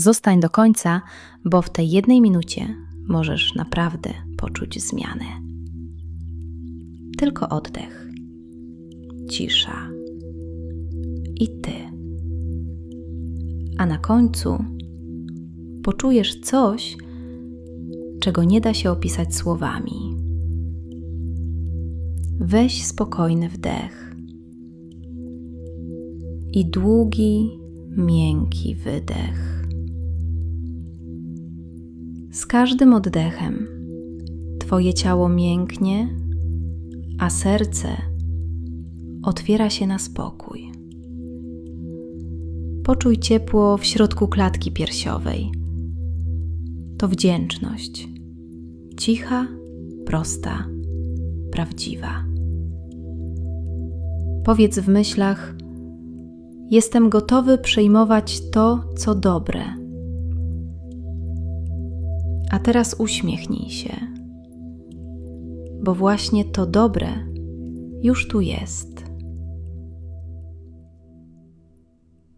Zostań do końca, bo w tej jednej minucie możesz naprawdę poczuć zmianę. Tylko oddech, cisza i ty. A na końcu poczujesz coś, czego nie da się opisać słowami. Weź spokojny wdech i długi, miękki wydech. Z każdym oddechem Twoje ciało mięknie, a serce otwiera się na spokój. Poczuj ciepło w środku klatki piersiowej. To wdzięczność. Cicha, prosta, prawdziwa. Powiedz w myślach: Jestem gotowy przyjmować to, co dobre. A teraz uśmiechnij się, bo właśnie to dobre już tu jest.